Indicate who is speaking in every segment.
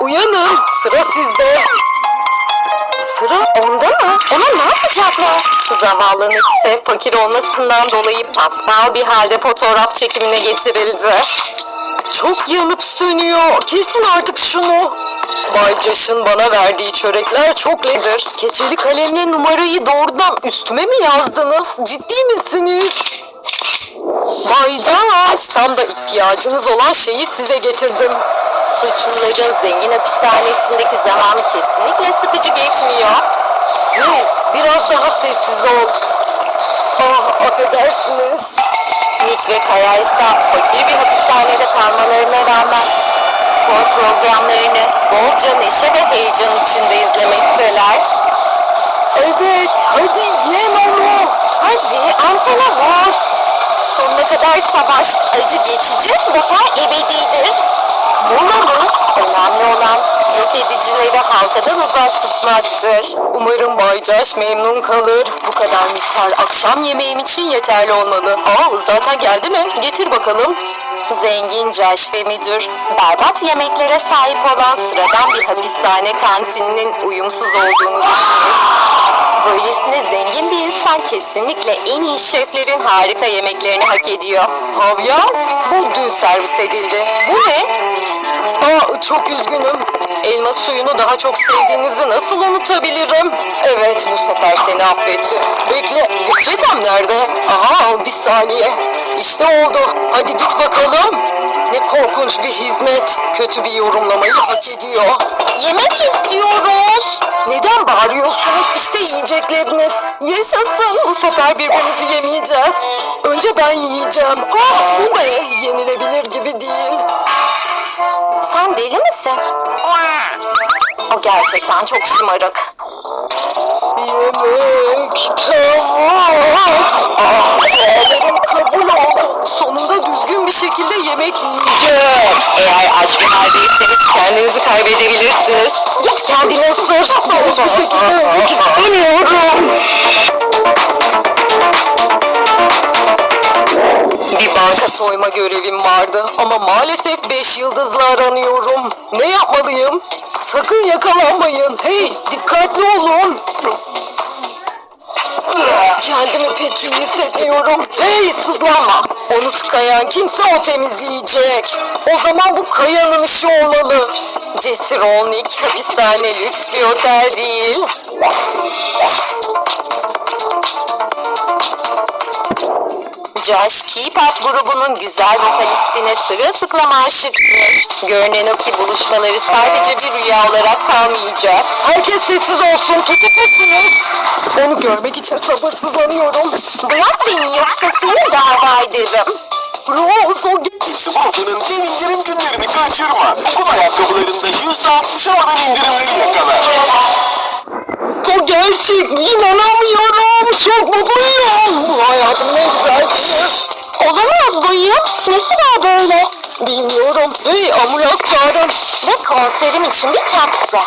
Speaker 1: Uyanın, sıra sizde. Sıra onda mı? Ona ne yapacaklar? Zavallı ise fakir olmasından dolayı paspal bir halde fotoğraf çekimine getirildi. Çok yanıp sönüyor. Kesin artık şunu. Bay Josh'ın bana verdiği çörekler çok ledir. Keçeli kalemle numarayı doğrudan üstüme mi yazdınız? Ciddi misiniz? Bay Josh, tam da ihtiyacınız olan şeyi size getirdim. Suçluların zengin hapishanesindeki zamanı kesinlikle sıkıcı geçmiyor. Hey, biraz daha sessiz ol. Ah, affedersiniz. Nick ve Kaya ise fakir bir hapishanede kalmalarına rağmen spor programlarını bolca neşe ve heyecan içinde izlemekteler. Evet, hadi yen onu. Hadi antene vur. Sonuna kadar savaş acı geçici, zafer ebedidir. Buna mı? Önemli olan yok edicileri halkadan uzak tutmaktır. Umarım Bay Josh memnun kalır. Bu kadar miktar akşam yemeğim için yeterli olmalı. Aa zaten geldi mi? Getir bakalım. Zengin Josh ve müdür, berbat yemeklere sahip olan sıradan bir hapishane kantininin uyumsuz olduğunu düşünür. Böylesine zengin bir insan kesinlikle en iyi şeflerin harika yemeklerini hak ediyor. Havyar, bu dün servis edildi. Bu ne? Aa, çok üzgünüm. Elma suyunu daha çok sevdiğinizi nasıl unutabilirim? Evet, bu sefer seni affettim. Bekle, peçetem nerede? Aha, bir saniye. İşte oldu. Hadi git bakalım. Ne korkunç bir hizmet. Kötü bir yorumlamayı hak ediyor. Yemek istiyoruz. Neden bağırıyorsunuz? İşte yiyecekleriniz. Yaşasın. Bu sefer birbirimizi yemeyeceğiz. Önce ben yiyeceğim. Ah, bu ne? Yenilebilir gibi değil. Sen deli misin? O gerçekten çok şımarık. Yemek. Ah, dualarım kabul oldu. Sonunda düzgün bir şekilde yemek yiyeceğim. Eğer aç bir haldeyseniz kendinizi kaybedebilirsiniz. Git kendini ısır. Ben hiçbir şekilde ölmek istemiyorum. Bir banka soyma görevim vardı ama maalesef 5 yıldızla aranıyorum. Ne yapmalıyım? Sakın yakalanmayın. Hey, dikkatli olun. Kendimi pek iyi hissetmiyorum. Hey sızlanma. Onu tıkayan kimse o temizleyecek. O zaman bu kayanın işi olmalı. Cesur ol Nick. Hapishane lüks bir otel değil. Josh K-pop grubunun güzel vokalistine sırılsıklam aşıktır. Görünen o ki buluşmaları sadece bir rüya olarak kalmayacak. Herkes sessiz olsun, tutuklusunuz. Onu görmek için sabırsızlanıyorum. Bırak beni yoksa seni dava ederim. Rose o
Speaker 2: Smokin'in dev indirim günlerini kaçırma. Okul ayakkabılarında %60'a varan indirimleri yakala.
Speaker 1: O gerçek. İnanamıyorum. Çok mutluyum. Hayatımın en güzel günü. Olamaz bayım. Nesi var böyle? Bilmiyorum. Hey ambulans çağırın. Ve konserim için bir taksi.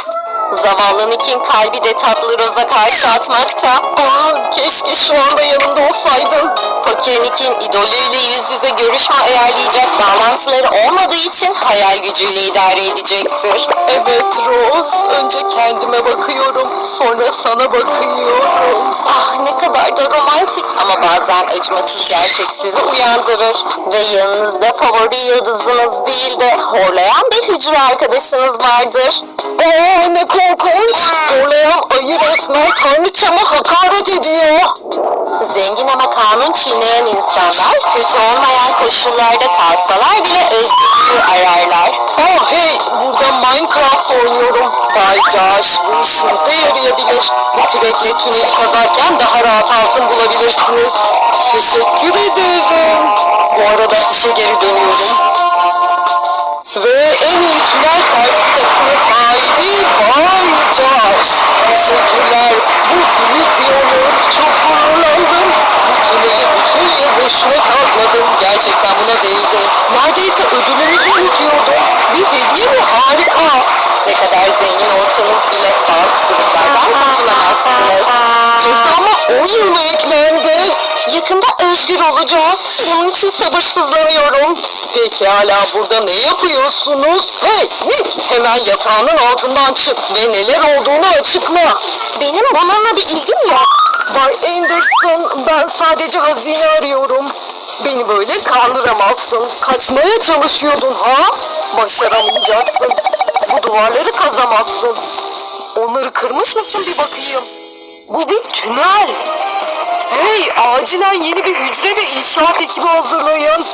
Speaker 1: Zavallı Nick'in kalbi de tatlı Roza karşı atmakta. Aa, keşke şu anda yanımda olsaydın. Fakir Nick'in idolüyle yüz yüze görüşme ayarlayacak bağlantıları olmadığı için hayal gücüyle idare edecektir. Evet Rose, önce kendime bakıyorum, sonra sana bakıyorum. Ah ne kadar da romantik ama bazen acımasız gerçek sizi uyandırır. Ve yanınızda favori yıldızınız değil de horlayan bir hücre arkadaşınız vardır. Aa ne korkunç. Horlayan ayı resmen tanrıçama hakaret ediyor. Zengin ama kanun çiğneyen insanlar kötü olmayan koşullarda kalsalar bile özgürlüğü ararlar. Oh hey burada Minecraft oynuyorum. Bay Josh bu işinize yarayabilir. Bu kürekle tüneli kazarken daha rahat altın bulabilirsiniz. Teşekkür ederim. Bu arada işe geri dönüyorum. Boşuna kazmadım. Gerçekten buna değdi. Neredeyse ödülünüzü unutuyordum. Bir hediye mi? Harika. Ne kadar zengin olsanız bile bazı gruplardan kurtulamazsınız. Cezama 10 yıl mı eklendi? Yakında özgür olacağız. Bunun için sabırsızlanıyorum. Peki hala burada ne yapıyorsunuz? Hey Nick hemen yatağının altından çık ve neler olduğunu açıkla. Benim bununla bir ilgim yok. Bay Anderson ben sadece hazine arıyorum. Beni böyle kandıramazsın. Kaçmaya çalışıyordun ha? Başaramayacaksın. Bu duvarları kazamazsın. Onları kırmış mısın bir bakayım. Bu bir tünel. Hey acilen yeni bir hücre ve inşaat ekibi hazırlayın.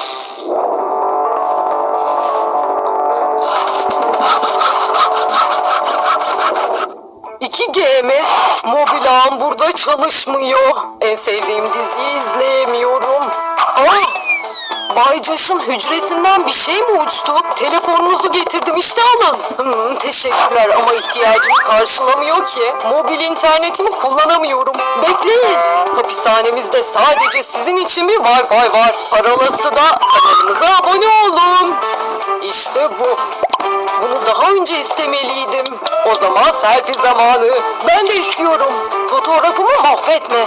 Speaker 1: İki G mi? Mobil ağım burada çalışmıyor. En sevdiğim diziyi izleyemiyorum. Aa, Bay Josh'ın hücresinden bir şey mi uçtu? Telefonunuzu getirdim işte alın. Hmm, teşekkürler ama ihtiyacımı karşılamıyor ki. Mobil internetimi kullanamıyorum. Bekleyin. Hapishanemizde sadece sizin için bir Wi-Fi var. Paralası da kanalımıza abone olun. İşte bu. Bunu daha önce istemeliydim. O zaman selfie zamanı. Ben de istiyorum. Fotoğrafımı mahvetme.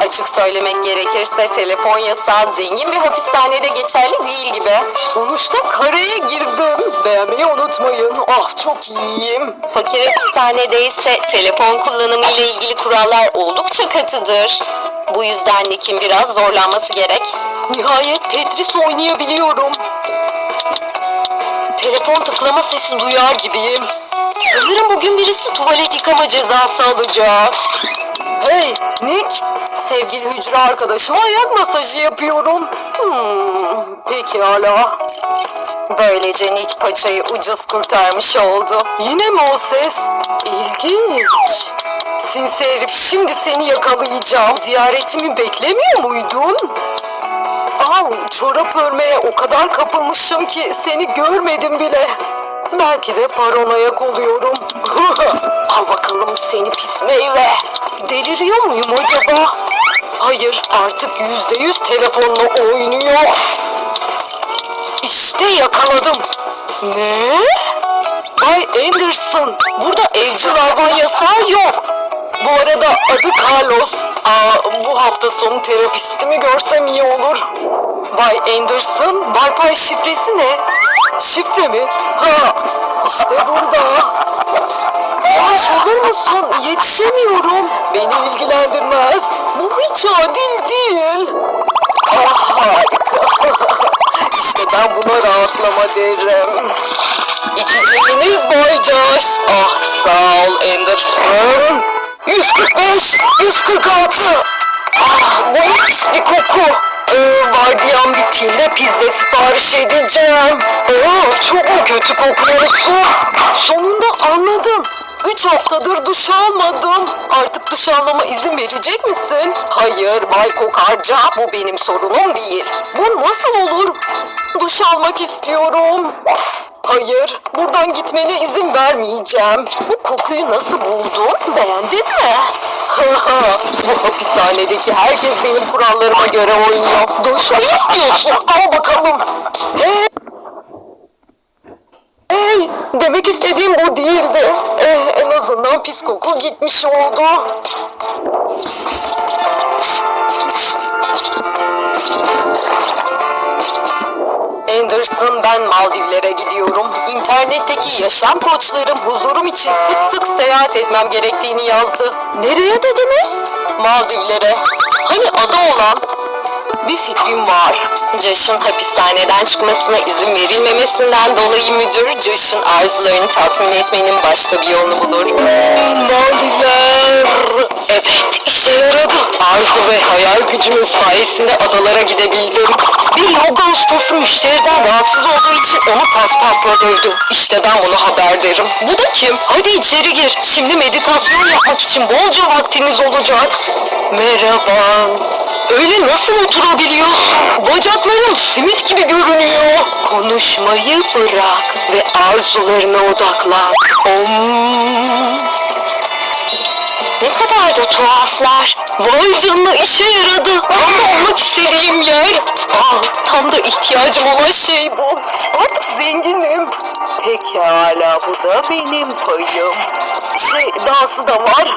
Speaker 1: Açık söylemek gerekirse telefon yasağı zengin bir hapishanede geçerli değil gibi. Sonuçta karaya girdim. Beğenmeyi unutmayın. Ah çok iyiyim. Fakir hapishanede ise telefon kullanımı ile ilgili kurallar oldukça katıdır. Bu yüzden Nick'in biraz zorlanması gerek. Nihayet Tetris oynayabiliyorum. Telefon tıklama sesi duyar gibiyim. Sanırım bugün birisi tuvalet yıkama cezası alacak. Hey Nick, sevgili hücre arkadaşıma ayak masajı yapıyorum. Hmm, pekala. Böylece Nick paçayı ucuz kurtarmış oldu. Yine mi o ses? İlginç. Sinsi herif şimdi seni yakalayacağım. Ziyaretimi beklemiyor muydun? Al çorap örmeye o kadar kapılmışım ki seni görmedim bile. Belki de paranoyak oluyorum. Al bakalım seni pis meyve. Deliriyor muyum acaba? Hayır artık yüzde yüz telefonla oynuyor. İşte yakaladım. Ne? Bay Anderson, burada evcil hayvan yasağı yok. Bu arada adı Carlos. Aa, bu hafta sonu terapistimi görsem iyi olur. Bay Anderson, Wi-Fi şifresi ne? Şifre mi? Ha, işte burada. Yavaş olur musun? Yetişemiyorum. Beni ilgilendirmez. Bu hiç adil değil. Ah harika. işte ben buna rahatlama derim. İçeceğiniz Bay Josh. Ah sağ ol Anderson. 145, 146. Ah bu ne pis bir koku. Vardiyan bittiğinde pizza sipariş edeceğim. Aa, çok mu kötü kokuyorsun? Sonunda anladım. Üç haftadır duş almadım. Artık duş almama izin verecek misin? Hayır Bay Kokarca, bu benim sorunum değil. Bu nasıl olur? Duş almak istiyorum. Hayır, buradan gitmene izin vermeyeceğim. Bu kokuyu nasıl buldun? Beğendin mi? Bu hapishanedeki herkes benim kurallarıma göre oynuyor. Duş mu istiyorsun? Al bakalım. Hey! Hey! Demek istediğim bu değildi. Eh, en azından pis koku gitmiş oldu. Anderson ben Maldivlere gidiyorum. İnternetteki yaşam koçlarım huzurum için sık sık seyahat etmem gerektiğini yazdı. Nereye dediniz? Maldivlere. Hani ada olan? Bir fikrim var. Josh'un hapishaneden çıkmasına izin verilmemesinden dolayı müdür Josh'un arzularını tatmin etmenin başka bir yolunu bulur. Maldivler. Evet işe yaradı. Arzu ve hayal gücümün sayesinde adalara gidebildim. Bir yoga ustası müşteriden rahatsız olduğu için onu paspasla dövdü. İşte ben ona haber derim. Bu da kim? Hadi içeri gir. Şimdi meditasyon yapmak için bolca vaktiniz olacak. Merhaba. Öyle nasıl oturabiliyorsun? Bacakların simit gibi görünüyor. Konuşmayı bırak ve arzularına odaklan. Om. Ne kadar da tuhaflar. Vay canına işe yaradı. Tam da olmak istediğim yer. Ah, tam da ihtiyacım olan şey bu. Artık zenginim. Pekala bu da benim payım. Şey dahası da var.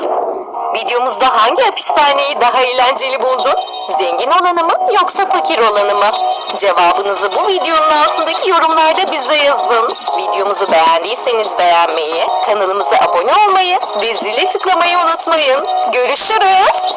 Speaker 1: Videomuzda hangi hapishaneyi daha eğlenceli buldun? Zengin olanı mı yoksa fakir olanı mı? Cevabınızı bu videonun altındaki yorumlarda bize yazın. Videomuzu beğendiyseniz beğenmeyi, kanalımıza abone olmayı ve zile tıklamayı unutmayın. Görüşürüz.